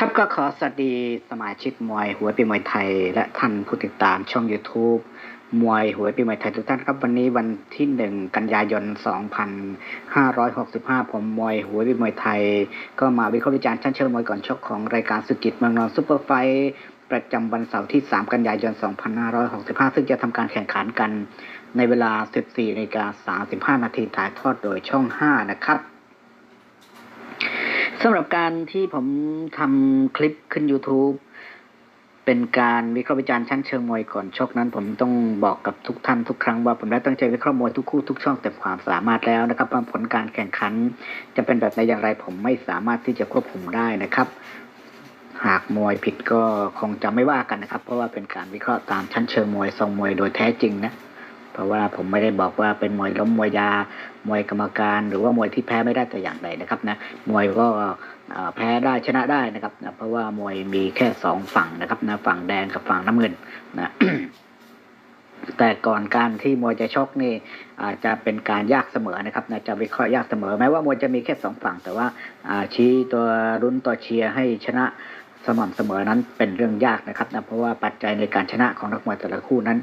ครับก็ขอสวัสดีสมาชิกมวยหัวปีมวยไทย และท่านผู้ติดตามช่อง YouTube มวยหัวปีมวยไทยทุกท่านครับวันนี้วันที่หนึ่งกันยายน 2565 ผมมวยหัวปีมวยไทย ก็มาวิเคราะห์วิจารณ์ชั้นเชิงมวยก่อนชกของรายการสุกิจเมืองนอนซุปเปอร์ไฟประจำวันเสาร์ที่ 3 กันยายน 2565 ซึ่งจะทำการแข่งขันกันในเวลา 14นาฬิกา35นาทีถ่ายทอดโดยช่อง 5 นะครับ สำหรับการที่ผมทำคลิปขึ้น YouTube เป็นการวิเคราะห์วิจารณ์ชั้นเชิงมวยก่อนชกนั้น ผมต้องบอกกับทุกท่านทุกครั้งว่าผมได้ตั้งใจวิเคราะห์มวยทุกคู่ทุกช่องเต็มความสามารถแล้วนะครับผลการแข่งขัน จะเป็นแบบไหนอย่างไรผมไม่สามารถที่จะควบคุมได้นะครับ หากมวยผิดก็คงจะไม่ว่ากันนะครับ เพราะว่าเป็นการวิเคราะห์ตามชั้นเชิงมวยทรงมวยโดยแท้จริงนะ ราะว่าผมไม่ได้บอกว่าเป็นมวยล้มมวยยามวยกรรมการ หรือว่ามวยที่แพ้ไม่ได้แต่อย่างใดนะครับนะมวยก็แพ้ได้ชนะได้นะครับนะเพราะว่ามวยมีแค่สองฝั่งนะครับนะฝั่งแดงกับฝั่งน้ำเงินนะแต่ก่อนการที่มวยจะชกนี่อาจจะเป็นการยากเสมอนะครับนะจะวิเคราะห์ยากเสมอแม้ว่ามวยจะมีแค่สองฝั่ง แต่ว่าอ่าชี้ตัวรุ้นตัวเชียร์ให้ชนะ สม่ำเสมอนั้นเป็นเรื่องยากนะครับนะเพราะว่าปัจจัยในการชนะของนักมวยแต่ละคู่นั้น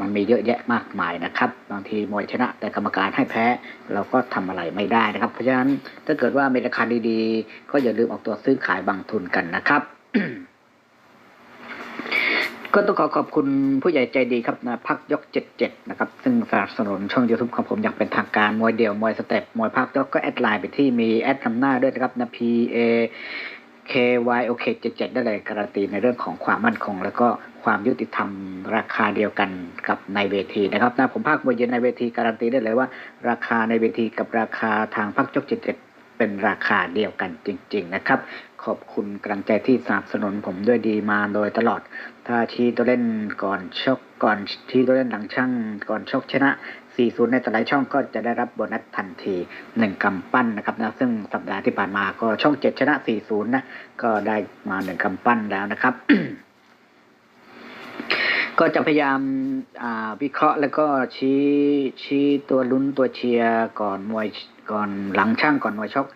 มันมีเยอะแยะมากมายนะครับ บางทีมวยชนะแต่กรรมการให้แพ้เราก็ทำอะไรไม่ได้นะครับ เพราะฉะนั้นถ้าเกิดว่ามีราคาดีๆ ก็อย่าลืมออกตัวซื้อขายบางทุนกันนะครับก็ต้องขอขอบคุณผู้ใหญ่ใจดีครับนะพักยก 77 นะครับ ซึ่งสนับสนุนช่อง YouTube ของผมอย่างเป็นทางการ มวยเดี่ยว มวยสเต็ป มวยพักยกก็แอดไลน์ไปที่มีแอดนำหน้าด้วยนะครับนะ P A K Y O K 77ได้เลยการันตีในเรื่องของความมั่นคง แล้วก็ความยุติธรรมราคาเดียวกันกับในเวทีนะครับนะผมภาคมวยเย็นในเวทีการันตีได้เลยว่า ราคาในเวทีกับราคาทางพักยก77 เป็นราคาเดียวกันจริง ๆ นะครับ ขอบคุณกำลังใจที่สนับสนุนผมด้วยดีมาโดยตลอด ถ้าชี้ตัวเล่นก่อนชกก่อนชี้ตัวเล่นหลังช่างก่อนชกชนะ 40 ในแต่ละช่องก็จะได้รับโบนัสทันที 1กำปั้นนะครับนะซึ่งสัปดาห์ที่ผ่านมาก็ช่อง 7 ชนะ 40 นะ ก็ได้มา 1กำปั้นแล้วนะครับก็จะพยายามาวิเคราะห์แล้วก็ชี้ชี้ตัวลุ้นตัวเชียร์ก่อนมวยก่อนหลังช่างก่อนมวยชก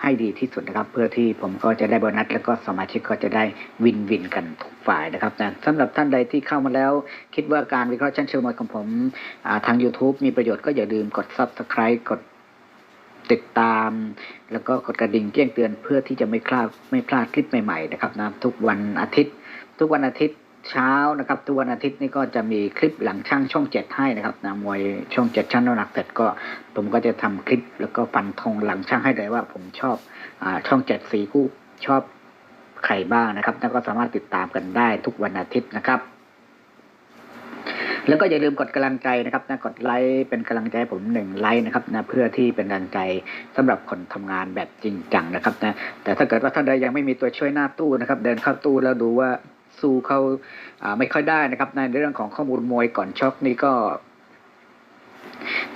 ให้ดีที่สุดนะครับ เพื่อที่ผมก็จะได้โบนัส แล้วก็สมาชิกก็จะได้วินวินกันทุกฝ่ายนะครับนะสำหรับท่านใดที่เข้ามาแล้ว คิดว่าการวิเคราะห์ชั้นเชิงมวยของผมทาง YouTube มีประโยชน์ก็อย่าลืมกด Subscribe กดติดตาม แล้วก็กดกระดิ่งแจ้งเตือนเพื่อที่จะไม่พลาดไม่พลาดคลิปใหม่ๆนะครับนะทุกวันอาทิตย์ ทุกวันอาทิตย์ เช้านะครับทุกวันอาทิตย์นี่ก็จะมีคลิปหลังช่างช่องเจ็ดให้นะครับนะมวยช่องเจ็ดช่างน้ำหนักเสร็จก็ผมก็จะทำคลิปแล้วก็ฟันธงหลังช่างให้เลยว่า ผมชอบอาช่องเจ็ดสีคู่ชอบใครบ้างนะครับแล้วก็สามารถติดตามกันได้ทุกวันอาทิตย์นะครับแล้วก็อย่าลืมกดกำลังใจนะครับนะกดไลค์เป็นกำลังใจผมหนึ่งไลค์นะครับนะเพื่อที่เป็นกำลังใจสำหรับคนทำงานแบบจริงจังนะครับนะแต่ถ้าเกิดว่าท่านใดยังไม่มีตัวช่วยหน้าตู้นะครับ เดินเข้าตู้แล้วดูว่า สู้เขาไม่ค่อยได้นะครับ ในเรื่องของข้อมูลมวยก่อนชกนี่ก็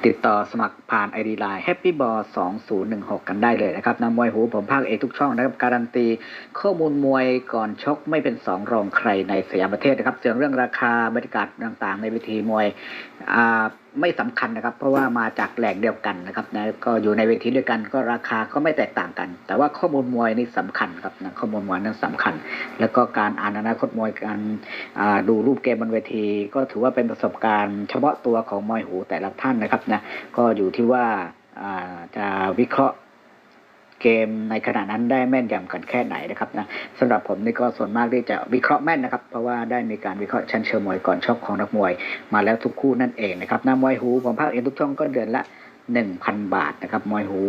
ติดต่อสมัครผ่านไอดีไลน์ Happy Ball 2016 กันได้เลยนะครับนำมวยหูผมภาคเอกทุกช่องนะครับ การันตีข้อมูลมวยก่อนชกไม่เป็นสองรองใครในสยามประเทศนะครับส่วนเรื่องราคาบรรยากาศต่างๆ ในเวทีมวยอ่า ไม่สำคัญนะครับ เพราะว่ามาจากแหล่งเดียวกันนะครับนะก็อยู่ในเวทีเดียวกันก็ราคาก็ไม่แตกต่างกัน แต่ว่าข้อมูลมวยนี่สำคัญครับนะข้อมูลมวยนั้นสำคัญ แล้วก็การอ่านอนาคตมวยการดูรูปเกมบนเวที ก็ถือว่าเป็นประสบการณ์เฉพาะตัวของมวยหูแต่ละท่านนะครับนะก็อยู่ที่ว่าจะวิเคราะห์ เกมในขณะนั้นได้แม่นยำกันแค่ไหนนะครับนะสำหรับผมนี่ก็ส่วนมากที่จะวิเคราะห์แม่นนะครับเพราะว่าได้มีการวิเคราะห์ชั้นเชิงมวยก่อนชกของนักมวย มาแล้วทุกคู่นั่นเองนะครับน้ามวยหูผมภาคเองทุกช่องก็เดือนละ 1,000 บาทนะครับมวยหู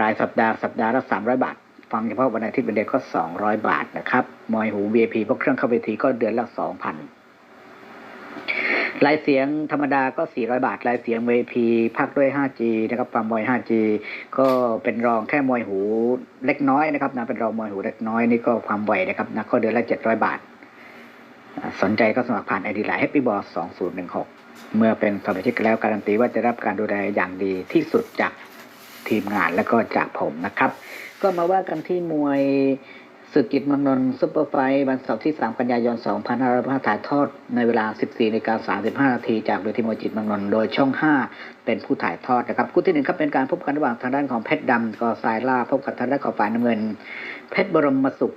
รายสัปดาห์สัปดาห์ละ300 บาทฟังเฉพาะวันอาทิตย์เป็นเดือนก็ 200 บาทนะครับมวยหู VIP พวกเครื่องเข้าเวทีก็เดือนละ 2,000 รายเสียงธรรมดาก็ 400 บาทรายเสียง VIP พักด้วย 5G นะครับความวย 5G ก็เป็นรองแค่มวยหูเล็กน้อยนะครับนะเป็นรองมวยหูเล็กน้อยนี่ก็ความไวนะครับนะก็เดือนละ 700 บาท สนใจก็สมัครผ่านไอดีไลน์ Happy Ball 2016 เมื่อเป็นสมาชิกแล้วการันตีว่าจะรับการดูแลอย่างดีที่สุดจากทีมงานแล้วก็จากผมนะครับ ก็มาว่ากันที่มวย สึกกิจมังนนท์ซุปเปอร์ไฟท์วันเสาร์ที่ 3 กันยายน 2565ถ่ายทอด ในเวลา 14นาฬิกา35 นาที จากเวทีมวยจิตมังนนท์โดยช่อง 5 เป็นผู้ถ่ายทอดนะครับคู่ที่หนึ่งครับเป็นการพบกันระหว่างทางด้านของเพชรดำกอสายล่า พบกับทางด้านของฝ่ายน้ำเงิน เพชรบรมสุข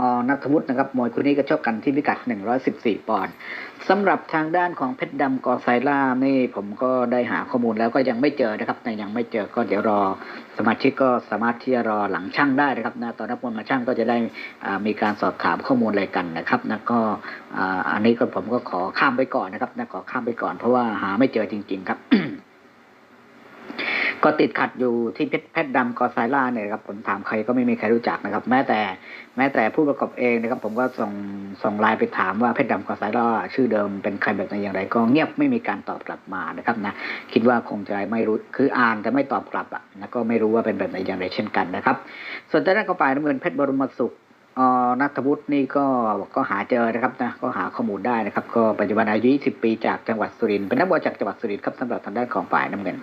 อนัทวุฒินะครับมวยคู่นี้ก็ชกกันที่พิกัด 114 ปอนด์สำหรับทางด้านของเพชรดำกอไซล่านี่ผมก็ได้หาข้อมูลแล้วก็ยังไม่เจอนะครับแต่ยังไม่เจอก็เดี๋ยวรอ สมาชิกก็สามารถที่จะรอหลังช่างได้นะครับนะตอนนักมวยมาช่างก็จะได้มีการสอบถามข้อมูลอะไรกันนะครับนะก็อันนี้ก็ผมก็ขอข้ามไปก่อนนะครับนะขอข้ามไปก่อนเพราะว่าหาไม่เจอจริง ๆ ครับ ก็ติดขัดอยู่ที่เพชรเพชรดำกอไซล่าเนี่ยครับผมถามใครก็ไม่มีใครรู้จักนะครับ แม้แต่แม้แต่ผู้ประกอบเองนะครับ ผมก็ส่งส่งไลน์ไปถามว่าเพชรดำกอไซล่าชื่อเดิมเป็นใครแบบไหนอย่างไร ก็เงียบไม่มีการตอบกลับมานะครับนะคิดว่าคงจะไม่รู้คืออ่านแต่ไม่ตอบกลับอะนะก็ไม่รู้ว่าเป็นแบบไหนอย่างไรเช่นกันนะครับ ส่วนทางด้านของฝ่ายน้ำเงินเพชรบรมสุขออนัทวุฒินี่ก็ก็หาเจอนะครับนะก็หาข้อมูลได้นะครับ ก็ปัจจุบันอายุ 20 ปีจากจังหวัดสุรินทร์เป็นนักมวยจากจังหวัดสุรินทร์ครับสำหรับทางด้านของฝ่ายน้ำเงิน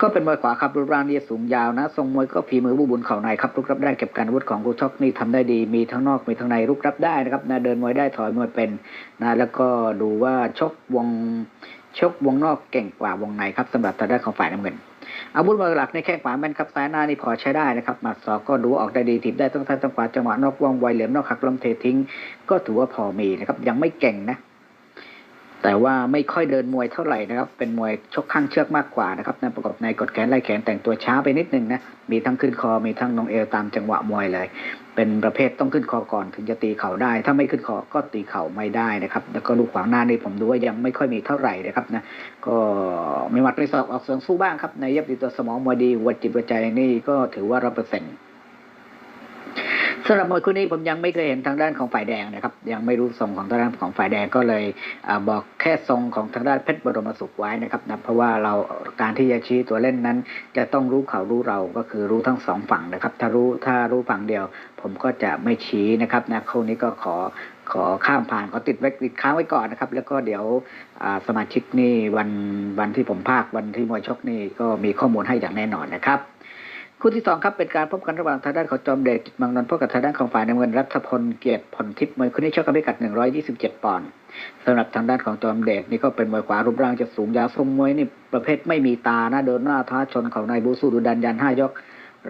ก็เป็นมวยขวาครับรูปร่างนี่สูงยาวนะทรงมวยก็ฝีมือบุบุญเข่าในครับลุกรับได้เก็บการวุธของกูชอกนี่ทำได้ดี มีทั้งนอกมีทั้งในลุกรับได้นะครับนะเดินมวยได้ถอยมวยเป็นนะแล้วก็ดูว่าชกวงชกวงนอกเก่งกว่าวงในครับสำหรับทางด้านของฝ่ายน้ำเงิน อาวุธมวยหลักในแข้งขวาแม่นครับซ้ายหน้านี่พอใช้ได้นะครับหมัดศอกก็ดูออกได้ดีถีบได้ต้องซ้ายต้องขวาจังหวะนอกว่องไวเหลี่ยมนอกหักลมเททิ้ง ก็ถือว่าพอมีนะครับยังไม่เก่งนะ แต่ว่าไม่ค่อยเดินมวยเท่าไหร่นะครับ เป็นมวยชกข้างเชือกมากกว่านะครับในประกอบในกดแขนไล่แขนแต่งตัวช้าไปนิดนึงนะ มีทั้งขึ้นคอ มีทั้งลงเอวตามจังหวะมวยเลย เป็นประเภทต้องขึ้นคอก่อนถึงจะตีเข่าได้ ถ้าไม่ขึ้นคอก็ตีเข่าไม่ได้นะครับ แล้วก็ลูกขวางหน้านี่ผมดูว่ายังไม่ค่อยมีเท่าไหร่นะครับนะ ก็มีหมัดไปสอบออกเสียงสู้บ้างครับ ในยับดีตัวสมองมวยดีวัดจิตวัดใจนี่ก็ถือว่าร้อยเปอร์เซ็นต์ สำหรับมวยคู่นี้ผมยังไม่เคยเห็นทางด้านของฝ่ายแดงนะครับ ยังไม่รู้ทรงของทางด้านของฝ่ายแดงก็เลยอบอกแค่ทรงของทางด้านเพชรบรมสุขไว้นะครับนะเพราะว่าเราการที่จะชี้ตัวเล่นนั้น จะต้องรู้เขารู้เราก็คือรู้ทั้งสองฝั่งนะครับ ถ้ารู้ถ้ารู้ฝั่งเดียว ผมก็จะไม่ชี้นะครับนะคู่นี้ก็ขอขอข้ามผ่านขอติดไว้ติดค้างไว้ก่อนนะครับ แล้วก็เดี๋ยวสมาชิกนี่วันวันที่ผมภาควันที่มวยชกนี่ก็มีข้อมูลให้อย่างแน่นอนนะครับ คู่ที่สองครับเป็นการพบกันระหว่างทางด้านของจอมเดชมังนนท์พบกับทางด้านของฝ่ายน้ำเงินรัฐพลเกียรติผลทิพย์มวยคู่นี้ชกกันพิกัด 127 ปอนด์สำหรับทางด้านของจอมเดชนี่ก็เป็นมวยขวารูปร่างจะสูงยาวทรงมวยนี่ประเภทไม่มีตานะเดินหน้าท้าชนของนายบูสูดูดันยันห้ายก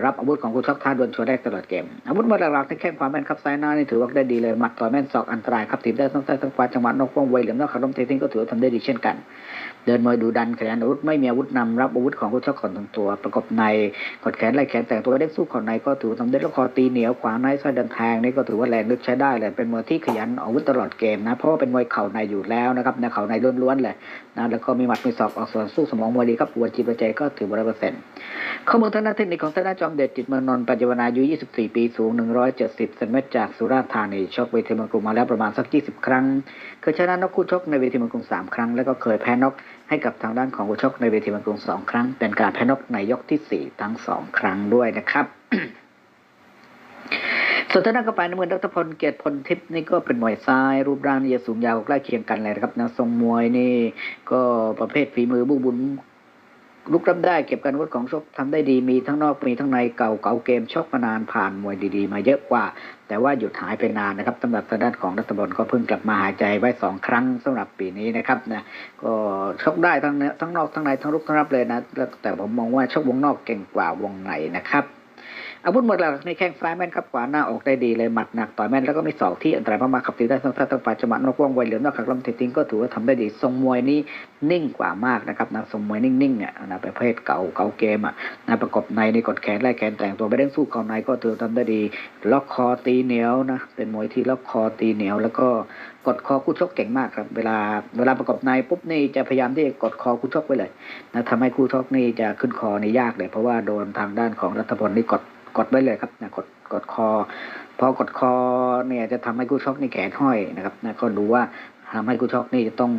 รับอาวุธของคุณชกท้าดวลชวได้ตลอดเกม อาวุธมวยหลักๆในแข้งขวามแม่นครับซ้ายหน้านี่ถือว่าได้ดีเลยหมัดต่อยแม่นศอกอันตรายครับถีบได้ต้องใต้ต้งขวาจังหวะนอกว่องไวเหลี่ยมนอกขาล้มเททิ้งก็ถือว่าทำได้ดีเช่นกัน เดินมวยดูดันขยันอาวุธไม่มีอาวุธนำรับอาวุธของผู้ชกก่อนถึงตัว ประกบในกดแขนไล่แขนแต่งตัวเด้งสู้เข่าในก็ถือทำได้แล้วคอตีเหนียวขวาในสร้อยเดินแทงนี่ก็ถือว่าแรงลึกใช้ได้เลยเป็นมวยที่ขยันอาวุธตลอดเกมนะเพราะว่าเป็นมวยเข่าในอยู่แล้วนะครับในเข่าในล้วนๆเลยนะแล้วก็มีหมัดมีศอกออกส่วนสู้สมองมวยดีครับปวดจีบใจก็ถือว่าร้อยเปอร์เซ็นต์ข้อมูลทางด้านเทคนิคของทางด้านจอมเดชจิตเมืองนนท์ปัจจุบันอายุ 24 ปีสูง 170เซนติเมตรจากสุราษฎร์ธานีชกเวทีเมืองกรุงมาแล้วประมาณสัก 20 ครั้ง เคยชนะนกคู่ชกในเวทีเมืองกรุงสามครั้ง แล้วก็เคยแพ้นกให้กับทางด้านของคู่ชกในเวทีเมืองกรุงสองครั้ง เป็นการแพ้นกในยกที่สี่ทั้งสองครั้งด้วยนะครับส่วนทางด้านกระปายน้ำเงินรัตพลเกียรติพลทิพย์นี่ก็เป็นมวยซ้าย รูปร่างนี่จะสูงยาวใกล้เคียงกันเลยนะครับนะทรงมวยนี่ก็ประเภทฝีมือบุบุญ ลุกรับได้เก็บการวัดของชกทำได้ดีมีทั้งนอกมีทั้งในเก่าเก่าเกมชกมานานผ่านมวยดีๆ มาเยอะกว่า แต่ว่าหยุดหายไปนานนะครับสำหรับทางด้านของรัฐบลก็เพิ่งกลับมาหายใจไว้สองครั้งสำหรับปีนี้นะครับนะก็ชกได้ทั้งเนื้อทั้งนอกทั้งในทั้งลุกทั้งรับเลยนะแต่ผมมองว่าชกวงนอกเก่งกว่าวงในนะครับ อาวุธหมดหลักในแข้งซ้ายแม่นครับขวาหน้าออกได้ดีเลยหมัดหนักต่อยแม่นแล้วก็มีศอกที่อันตรายมากๆขับตีได้ทั้งซ้าทั้งขวาจังหวะนอกว่องไวเหลือนอกขักลำเททิ้งก็ถือว่าทำได้ดีทรงมวยนี่นิ่งกว่ามากนะครับนะทรงมวยนิ่งๆอะนะประเภทเก่าเก่าเกมอะนะประกบในในกดแขนไล่แขนแต่งตัวไปเด้งสู้เข่าในก็ถือทำได้ดีล็อกคอตีเหนียวนะเป็นมวยที่ล็อกคอตีเหนียวแล้วก็กดคอคู่ชกเก่งมากครับ เวลาเวลาประกบในปุ๊บนี่จะพยายามที่จะกดคอคู่ชกไว้เลยนะทำให้คู่ชกนี่จะขึ้นคอนี่ยากเลยเพราะว่าโดนทางด้านของรัฐพลนี่กด กดไว้เลยครับนะกดกดคอ พอกดคอเนี่ยจะทำให้คู่ชกนี่แขนห้อยนะครับนะก็ดูว่าทำให้คู่ชกนี่จะต้อง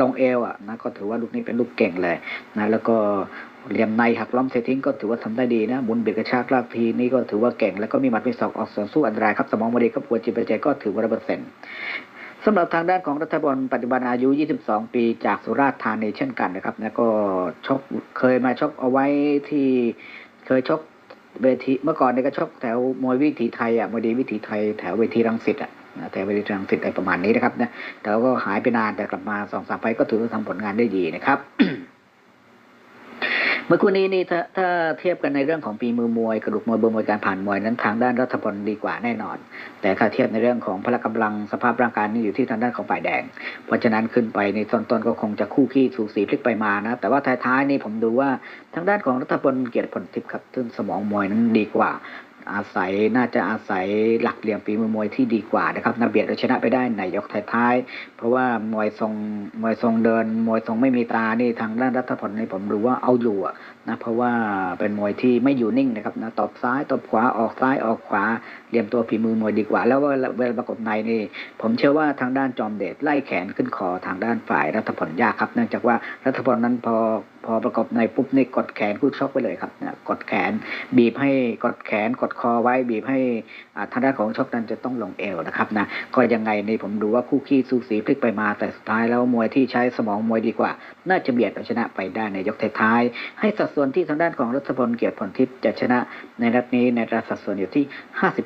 ลงเอวอะนะก็ถือว่าลูกนี้เป็นลูกเก่งเลยนะแล้วก็เหลี่ยมในหักล้อมเซทิ้งก็ถือว่าทำได้ดีนะบุญเบียดกระชากลากทีนี่ก็ถือว่าเก่งแล้วก็มีหมัดมีศอกออกส่วนสู้อันตรายครับสมองบดีก็ปวดจิตใจก็ถือว่าร้อยเปอร์เซ็นต์สำหรับทางด้านของรัฐบาลปัจจุบันอายุ 22 ปีจากสุราษฎร์ธานีเช่นกันนะครับ แล้วก็ชกเคยมาชกเอาไว้ที่เคยชก เวทีเมื่อก่อนเนี่ยก็ชกแถวมวยวิถีไทยอะมวยดีวิถีไทยแถวเวทีรังสิตอะแถวเวทีรังสิตอะไรประมาณนี้นะครับนะแต่ก็หายไปนานแต่กลับมาสองสามไฟก็ถือว่าทำผลงานได้ดีนะครับ เมื่อคู่นี้นี่ถ้าถ้าเทียบกันในเรื่องของปีมือมวยกระดูกมวยเบอร์มวยการผ่านมวยนั้นทางด้านรัฐพลดีกว่าแน่นอน แต่ถ้าเทียบในเรื่องของพละกำลังสภาพร่างกายนี่อยู่ที่ทางด้านของฝ่ายแดง เพราะฉะนั้นขึ้นไปในต้นก็คงจะคู่ขี้สูสีพลิกไปมานะ แต่ว่าท้ายๆนี่ผมดูว่าทางด้านของรัฐพลเกียรติผลทิพย์ครับซึ่งสมองมวยนั้นดีกว่า อาศัยน่าจะอาศัยหลักเหลี่ยมฝีมือมวยที่ดีกว่านะครับนาเบียดเอาชนะไปได้ในยกท้ายๆ เพราะว่ามวยทรงมวยทรงเดิน มวยทรงไม่มีตานี่ทางด้านรัฐพลในผมรู้ว่าเอาอยู่อะ นะเพราะว่าเป็นมวยที่ไม่อยู่นิ่งนะครับนะตบซ้ายตบขวาออกซ้ายออกขวาเหลี่ยมตัวฝีมือมวยดีกว่า แล้วเวลาเวลาประกบในนี่ ผมเชื่อว่าทางด้านจอมเดชไล่แขนขึ้นคอทางด้านฝ่ายรัฐพลยากครับ เนื่องจากว่ารัฐพลนั้นพอพอประกบในปุ๊บนี่กดแขนคู่ชกไปเลยครับนะกดแขนบีบให้กดแขนกดคอไว้บีบให้อ่าทางด้านของชกนั้นจะต้องลงเอวนะครับนะก็ยังไงนี่ผมดูว่าคู่ขี้สูสีพลิกไปมาแต่สุดท้ายแล้วมวยที่ใช้สมองมวยดีกว่า น่าจะเบียดเอาชนะไปได้ในยกท้ายๆให้สัดส่วนที่ทางด้านของรัฐพลเกียรติผลทิพย์จะชนะในนัดนี้ในระดับสัดส่วนอยู่ที่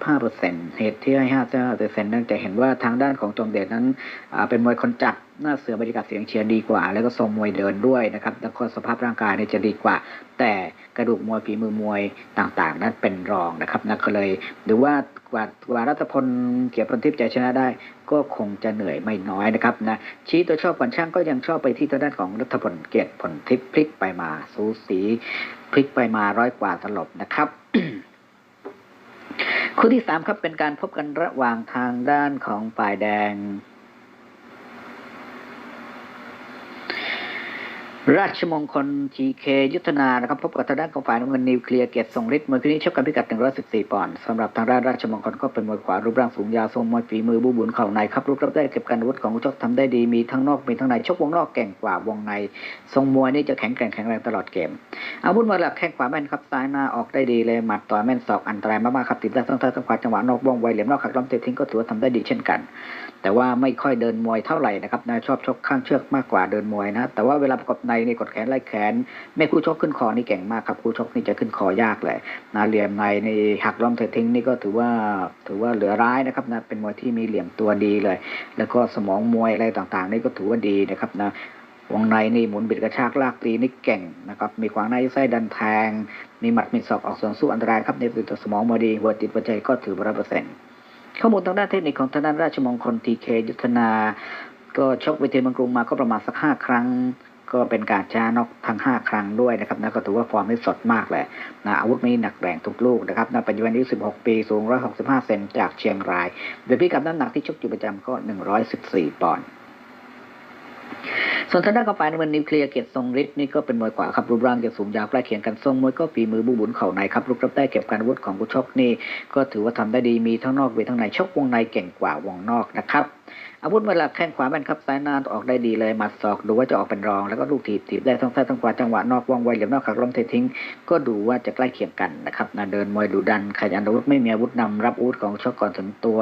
55%เหตุที่ให้55%เนื่องจากเห็นว่าทางด้านของจอมเดชนั้นเป็นมวยคนจัดหน้าเสือบรรยากาศเสียงเชียร์ดีกว่า แล้วก็ทรงมวยเดินด้วยนะครับแล้วก็สภาพร่างกายเนี่ยจะดีกว่า แต่กระดูกมวยฝีมือมวยต่างๆ นั้นเป็นรองนะครับนักก็เลยหรือว่า กว่ากว่ารัฐพลเกียรติพลทิพย์จะชนะได้ ก็คงจะเหนื่อยไม่น้อยนะครับนะชี้ตัวชอบก่อนช่างก็ยังชอบไปที่ทางด้านของรัฐพลเกียรติพลทิพย์พลิกไปมาสูสีพลิกไปมาร้อยกว่าตลบนะครับคู่ที่สามครับเป็นการพบกันระหว่างทางด้านของฝ่ายแดง ราชมงคลทีเคยุทธนานะครับพบกับทางด้านของฝ่ายน้ำเงินนิวเคลียร์เกียรติทรงฤทธิ์มวยคู่นี้ชกกันพิกัด 114 ปอนด์สำหรับทางด้านราชมงคลก็เป็นมวยขวารูปร่างสูงยาวทรงมวยฝีมือบูบุญเข่าในครับรูปรับได้เก็บการอาวุธของชกทำได้ดีมีทั้งนอกมีทั้งในชกวงนอกเก่งกว่าวงใน ทรงมวยนี่จะแข็งแกร่งแข็งแรงตลอดเกม อาวุธมวยหลักแข้งขวาแม่นครับซ้ายหน้าออกได้ดีเลยหมัดต่อยแม่นศอกอันตรายมากๆครับติดได้ทั้งท้ายทั้งขวาจังหวะนอกว่องไวเหลี่ยมนอกขัดล้อมเตะทิ้งก็ถือว่าทำได้ดีเช่นกัน แต่ว่าไม่ค่อยเดินมวยเท่าไหร่นะครับนะชอบชกข้างเชือกมากกว่าเดินมวยนะแต่ว่าเวลาประกบในนี่กดแขนไล่แขนแม่คู่ชกขึ้นคอนี่เก่งมากครับคู่ชกนี่จะขึ้นคอยากเลยนะเหลี่ยมในนี่หักล้อมเตะทิ้งนี่ก็ถือว่าถือว่าเหลือร้ายนะครับนะเป็นมวยที่มีเหลี่ยมตัวดีเลย แล้วก็สมองมวยอะไรต่างๆ นี่ก็ถือว่าดีนะครับนะวงในนี่หมุนบิดกระชากลากตีนี่เก่งนะครับ มีขวางในไส้ดันแทง มีหมัดมีศอกออกส่วนสู้อันตรายครับในตัวสมองมาดีหัวจิตหัวใจก็ถือร้อยเปอร์เซ็นต์ข้อมูลทางด้านเทคนิคของทางด้านราชมงคลทีเคยุทธนา ก็ชกเวทีมืองกรุงมาก็ประมาณสักห้าครั้ง ก็เป็นการชนะนอกทั้งห้าครั้งด้วยนะครับนะก็ถือว่าฟอร์มนี่สดมากเลยนะอาวุธมีหนักแรงทุกลูกนะครับนะปัจจุบันอายุ16 ปีสูง 165 เซนจากเชียงราย โดยพิกัดน้ำหนักที่ชกอยู่ประจำก็ 114 ปอนด์ส่วนทางด้านของฝ่ายน้ำเงินนิวเคลียร์เกียรติทรงฤทธิ์นี่ก็เป็นมวยขวาครับรูปร่างจะสูงยาวใกล้เคียงกันทรงมวยก็ฝีมือบูบุญเข่าในครับลูกรับได้เก็บการวุธของผู้ชกนี่ก็ถือว่าทำได้ดีมีทั้งนอกเวททั้งในชกวงในเก่งกว่าวงนอกนะครับ อาวุธเวลาแข้งขวาแม่นครับซ้ายหน้าออกได้ดีเลยหมัดศอกดูว่าจะออกเป็นรอง แล้วก็ลูกถีบถีบได้ทั้งซ้ายทั้งขวาจังหวะนอกว่องไวเหลี่ยมนอกขักล้มเททิ้ง ก็ดูว่าจะใกล้เคียงกันนะครับนะเดินมวยดุดันขยันอาวุธไม่มีอาวุธนำรับอาวุธของชกก่อนถึงตัว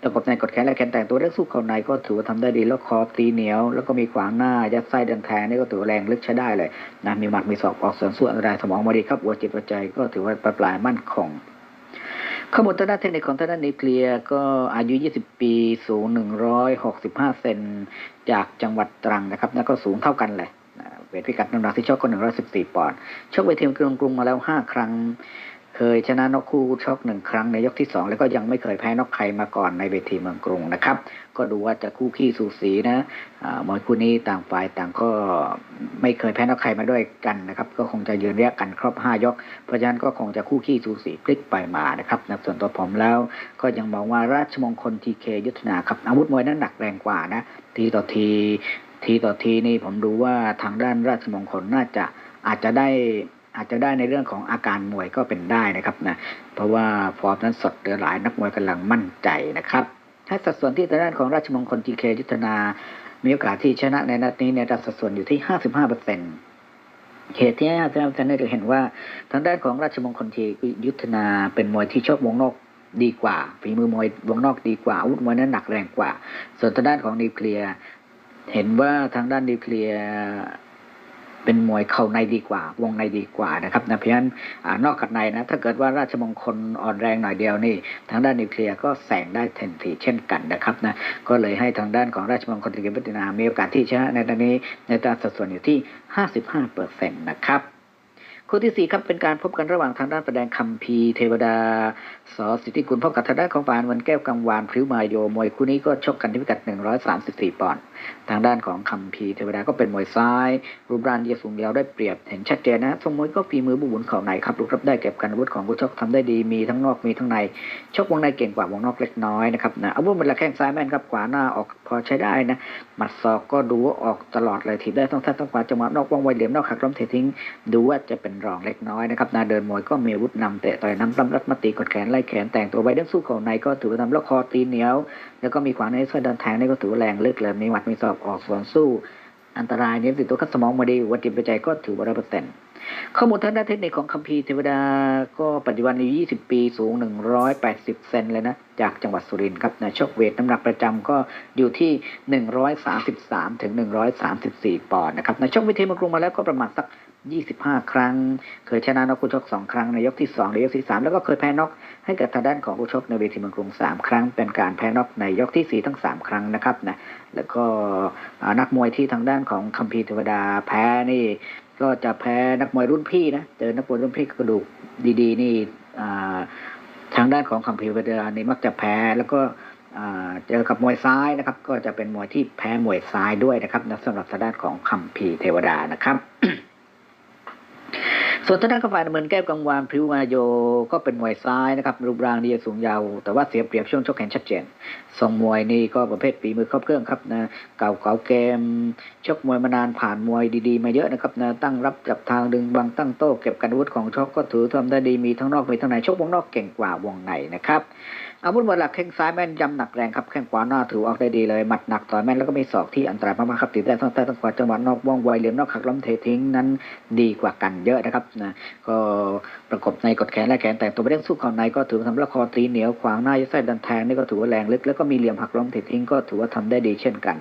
ตะกบในกดแขนและแขนแต่งตัวเล็กสู้เข่าในก็ถือว่าทำได้ดีแล้วคอตีเหนียว แล้วก็มีขวางหน้ายัดไส้เดินแทงนี่ก็ถือว่าแรงลึกใช้ได้เลยนะมีหมัดมีศอกออกเสริมสู้อันตรายสมองมาดีครับหัวจิตหัวใจก็ถือว่าปลายๆมั่นคง ข้อมูลทางด้านเทคนิคของทางด้านนิวเคลียร์ก็อายุ 20 ปี สูง 165 เซนจากจังหวัดตรังนะครับ แล้วก็สูงเท่ากันเลยนะเวทพิกัดน้ำหนักที่ชกก็114 ปอนด์ชกเวทีกรุงกรุงมาแล้ว 5 ครั้ง เคยชนะนกคู่ชกหนึ่งครั้งในยกที่2แล้วก็ยังไม่เคยแพ้นกใครมาก่อนในเวทีเมืองกรุงนะครับ ก็ดูว่าจะคู่ขี้สูสีนะอามวยคู่นี้ต่างฝ่ายต่างก็ไม่เคยแพ้นกใครมาด้วยกันนะครับ ก็คงจะยืนเรียกกันครบ5ยก เพราะฉะนั้นก็คงจะคู่ขี้สูสีพลิกไปมานะครับนะส่วนตัวผมแล้ว ก็ยังมองว่าราชมงคลทีเคยุทธนาครับอาวุธมวยนั้นหนักแรงกว่านะทีต่อทีทีต่อทีนี่ผมดูว่าทางด้านราชมงคลน่าจะอาจจะได้ อาจจะได้ในเรื่องของอาการมวยก็เป็นได้นะครับนะเพราะว่าฟอร์มนั้นสดเหลือหลายนักมวยกำลังมั่นใจนะครับ ถ้าสัดส่วนที่ทางด้านของราชมงคลทีเคยุทธนา มีโอกาสที่ชนะในนัดนี้ในยสัดส่วนอยู่ที่ 55เปอร์เซ็นต์เหตุที่55เปอร์เซ็นต์เนี่ยจะเห็นว่าทางด้านของราชมงคลทียุทธนาเป็นมวยที่ชอบวงนอกดีกว่าฝีมือมวยวงนอกดีกว่าอาวุธมวยนั้นหนักแรงกว่า ส่วนทางด้านของนิวเคลียร์เห็นว่าทางด้านนิวเคลียร์ เป็นมวยเข่าในดีกว่า วงในดีกว่านะครับนะเพราะฉะนั้นอนอกกับในนะถ้าเกิดว่าราชมงคลอ่อนแรงหน่อยเดียวนี่ทางด้านนิวเคลียร์ก็แสงได้ทันทีเช่นกันนะครับนะก็เลยให้ทางด้านของราชมงคลตะเกียบพัฒนามีโอกาสที่ชนะในตอนนี้ในตราสัดส่วนอยู่ที่ 55เปอร์เซ็นต์นะครับ คู่ที่สี่ครับเป็นการพบกันระหว่างทางด้านแสดงคัมภีเทวดาสอสิทธิกุลพบกับทางด้านของปานวันแก้วกังวานพริ้วมาโยมวยคู่นี้ก็ชกกันที่พิกัด 134 ปอนด์ทางด้านของคัมภีเทวดาก็เป็นมวยซ้าย รูปร่างเยสูงยาวได้เปรียบเห็นชัดเจนนะทรงมวยก็ฝีมือบุบุนเข่าในครับลุกรับได้เก็บกันอาวุธของผู้ชกทำได้ดีมีทั้งนอกมีทั้งในชกวงในเก่งกว่าวงนอกเล็กน้อยนะครับนะอาวุธมันละแข้งซ้ายแม่นครับขวาหน้าออกพอใช้ได้นะหมัดศอกก็ดูว่าออกตลอดเลยถีบได้ต้องทัดต้องขวาจังหวะนอกว่องไวเหลี่ยมนอกขักล้มเททิ้งดูว่าจะเป็นรองเล็กน้อยนะครับนาเดินมวยก็มีวุธนำเตะต่อยน้ำปล้ำรัดมาตีกดแขนไล่แขนแต่งตัวไว้เด้งสู้เข่าในก็ถือว่าทำแล้วคอตีเหนียว แล้วก็มีขวาในสร้อยดันแทงนี่ก็ถือว่าแรงลึกเลยมีหมัดมีศอกออกสวนสู้ อันตรายเนี่ยติดตัวคัดสมองมาดีวัดจิตปัจจัยก็ถือว่าร้อยเปอร์เซ็นต์ข้อมูลทางด้านเทคนิคของคัมภีร์เทวดาก็ปัจจุบันอายุ20 ปีสูง 180 เซนเลยนะ จากจังหวัดสุรินทร์ครับนะชกเวทน้ำหนักประจำก็อยู่ที่ 133 ถึง 134 ปอนด์นะครับนะชกวิธีมากรุงมาแล้วก็ประมาณสัก 25 ครั้ง เคยชนะน็อกคู่ชก 2 ครั้งในยกที่ 2 ในยกที่ 3 แล้วก็เคยแพ้น็อกให้กับทางด้านของคู่ชกในเวทีเมืองกรุง 3 ครั้ง เป็นการแพ้น็อกในยกที่ 4 ทั้ง 3 ครั้งนะครับนะ แล้วก็นักมวยที่ทางด้านของคัมภีร์เทวดาแพ้นี่ ก็จะแพ้นักมวยรุ่นพี่นะ เจอนักมวยรุ่นพี่กระดูกดีๆ นี่ทางด้านของคัมภีร์เทวดานี่มักจะแพ้ แล้วก็เจอกับมวยซ้ายนะครับ ก็จะเป็นมวยที่แพ้มวยซ้ายด้วยนะครับนะสำหรับทางด้านของคัมภีร์เทวดานะครับ ส่วนทางด้านของฝ่ายน้ำเงินแก้วกังวานพริวมาโยก็เป็นมวยซ้ายนะครับรูปร่างดีสูงยาว แต่ว่าเสียเปรียบช่วงชกแขนชัดเจนทรงมวยนี่ก็ประเภทฝีมือครบเครื่องครับนะเก่าเก่าเกมชกมวยมานานผ่านมวยดีๆ มาเยอะนะครับนะตั้งรับจับทางดึงบังตั้งโต้เก็บกันอาวุธของชกก็ถือทำได้ดีมีทั้งนอกมีทั้งในชกวงนอกเก่งกว่าวงในนะครับอาวุธมวยหลักแข้งซ้ายแม่นยำหนักแรงครับแข้งขวาหน้าถือออกได้ดีเลยหมัดหนักต่อยแม่นแล้วก็มีศอกที่อันตรายมากๆครับติดได้ทั้งใต้ทั้งขวาจังหวะนอกว่องไวเหลี่ยมนอกขักล้มเททิ้งนั้นดีกว่ากันเยอะนะครับนะก็ประกบในกดแขนและแขนแต่งตัวเร่งสู้เข่าในก็ถือว่าทำละครตีเหนียวขวางหน้ายัดไส้ดันแทงนี่ก็ถือว่าแรงลึกแล้วก็มีเหลี่ยมหักล้มเททิ้งก็ถือว่าทำได้ดีเช่นกัน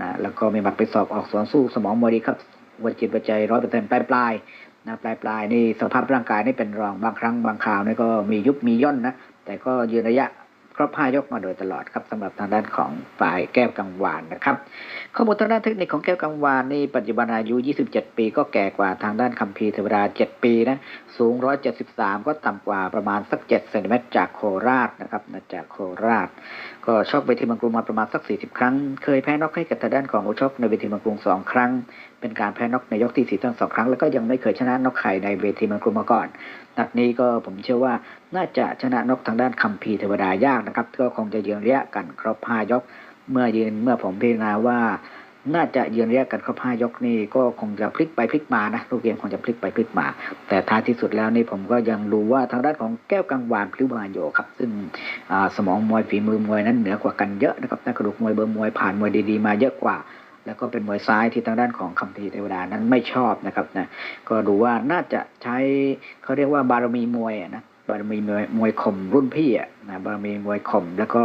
นะแล้วก็มีหมัดไปสอบออกสวนสู้สมองมวยดีครับวัจิตวัจจัยร้อยเปอร์เซ็นต์ปลายปลายๆนะปลายปลายนี่สภาพร่างกายนี่เป็นรองบางครั้งบางคราวนี่ก็มียุบมีย่นนะแต่ก็ยืนระยะ ครบห้ายกมาโดยตลอดครับสำหรับทางด้านของฝ่ายแก้วกังวานนะครับ ข้อมูลทางด้านเทคนิคของแก้วกังวานนี่ปัจจุบันอายุ 27 ปีก็แก่กว่าทางด้านคัมภีร์เทวดา 7 ปีนะสูง 173 ก็ต่ำกว่าประมาณสัก 7 เซนติเมตรจากโคราชนะครับนะจากโคราช ก็ชกเวทีมังกรมาประมาณสัก 40 ครั้ง เคยแพ้น็อกให้กับทางด้านของอุชกในเวทีมังกรุงครั้ง เป็นการแพ้น็อกในยกที่4ทั้งสองครั้งแล้วก็ยังไม่เคยชนะน็อกใครในเวทีมังกรมาก่อนนัดนี้ก็ผมเชื่อว่าน่าจะชนะนกทางด้านคัมภีร์เทวดายากนะครับก็คงจะยืนระยะกันครบ5ยก เมื่อยืนเมื่อผมพิจารณาว่า น่าจะยืนระยะกันครบห้ายกนี่ก็คงจะพลิกไปพลิกมานะลูกเกมคงจะพลิกไปพลิกมา แต่ท้ายที่สุดแล้วนี่ผมก็ยังรู้ว่าทางด้านของแก้วกังวานพลิ้วบานโยครับ ซึ่งสมองมวยฝีมือมวยนั้นเหนือกว่ากันเยอะนะครับนักกระดูกมวยเบอร์มวยผ่านมวยดีๆมาเยอะกว่า แล้วก็เป็นมวยซ้ายที่ทางด้านของคัมภีร์เทวดานั้นไม่ชอบนะครับนะก็ดูว่าน่าจะใช้เขาเรียกว่าบารมีมวยนะบารมีมวยมวยข่มรุ่นพี่อะนะบารมีมวยข่มแล้วก็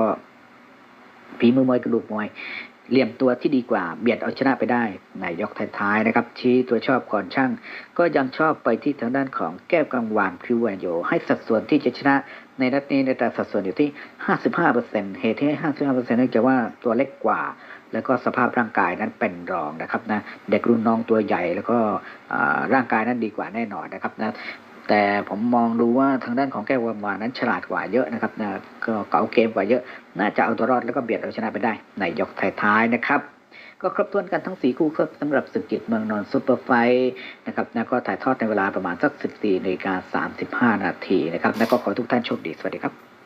ฝีมือมวยกระดูกมวยเหลี่ยมตัวที่ดีกว่าเบียดเอาชนะไปได้ในยกท้ายๆนะครับ ชี้ตัวชอบก่อนช่าง ก็ยังชอบไปที่ทางด้านของแก้วกังวานพริวแวนโยให้สัดส่วนที่จะชนะในนัดนี้ในแต่สัดส่วนอยู่ที่ 55%เหตุที่ให้55%เนื่องจากว่าตัวเล็กกว่า แล้วก็สภาพร่างกายนั้นเป็นรองนะครับนะเด็กรุ่นน้องตัวใหญ่แล้วก็ร่างกายนั้นดีกว่าแน่นอนนะครับนะแต่ผมมองดูว่าทางด้านของแก้วกังวานนั้นฉลาดกว่าเยอะนะครับนะก็เก่าเกมกว่าเยอะ น่าจะเอาตัวรอดแล้วก็เบียดเอาชนะไปได้ ในยกท้ายๆนะครับก็ครบถ้วนกันทั้ง 4 คู่ครับสำหรับศึกจิตเมืองนอนซูเปอร์ไฟนะครับนะก็ถ่ายทอดในเวลาประมาณสัก 14นาฬิกา35 นาทีนะครับ แล้วก็ขอทุกท่านโชคดี สวัสดีครับ